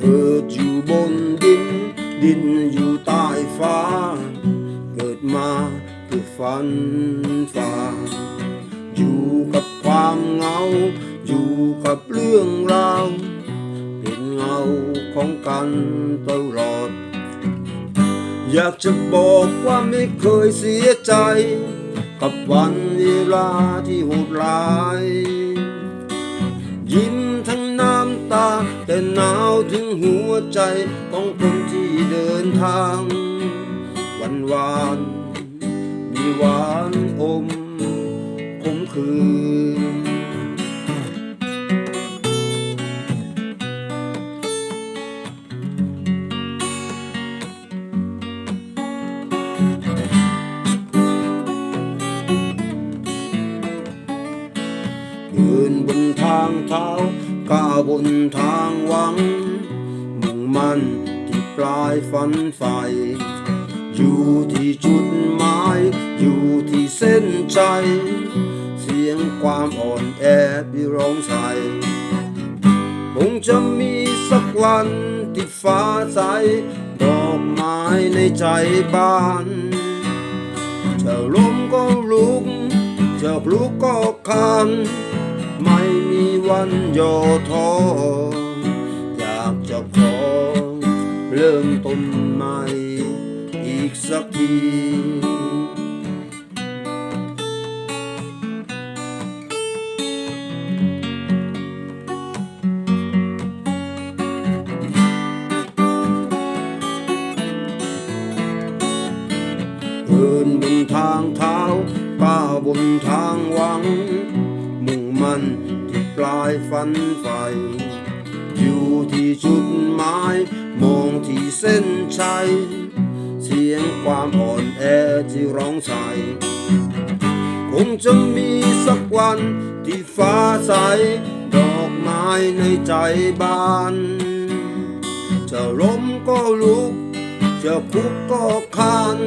เกิดอยู่บนดิน ดินอยู่ใต้ฟ้า เกิดมาเพื่อฝันฝ่า อยู่กับความเหงา อยู่กับเรื่องราวเป็นเงาของกันตลอด อยากจะบอกว่าไม่เคยเสียใจ กับวันเวลาที่หดร้ายยิ้ม ตา แต่หนาวถึงหัวใจของคนที่เดินทาง วันวาน มีหวานอมคมคืน ยืนบนทางเท้าก้าวบนทางหวัง มุ่งมั่นที่ปลายฝันใฝ่อยู่ที่จุดหมาย อยู่ที่เส้นใจ เสียงความอ่อนแอที่ร้องใส่คงจะมีสักวันที่ฟ้าใสดอกไม้ในใจบานจะล้มก็ลุกจะลุกก็คาน ไม่มีวันย่อท้ออยากจะขอเริ่มต้นใหม่ อีกสักทีเดินบนทางเท้าก้าวบนทางหวัง มันที่ปลายฝันใฝ่อยู่ที่จุดหมายมองที่เส้นชัย เสียงความอ่อนแอที่ร้องใส่คงจะมีสักวันที่ฟ้าใส ดอกไม้ในใจบาน จะล้มก็ลุก จะคุกก็คาน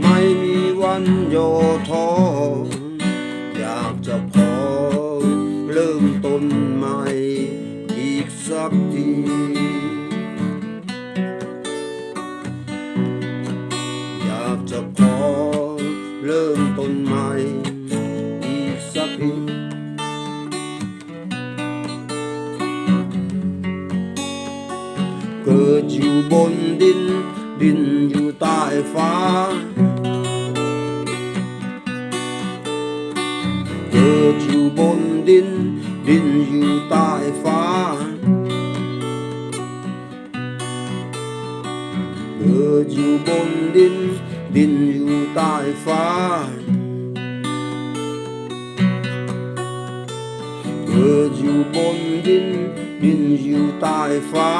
ไม่มีวันโยท้อ นใหม่อีกสักทีอยากจะขอเริ่มต้นใหม่อีกสักทีเกิดอยู่บนดิน ดินอยู่ใต้ฟ้า เกิดอยู่บนดิน ดินอยู่ใต้ฟ้าเกิดอยู่บนดิน ดินอยู่ใต้ฟ้าเกิดอยู่บนดิน ดินอยู่ใต้ฟ้า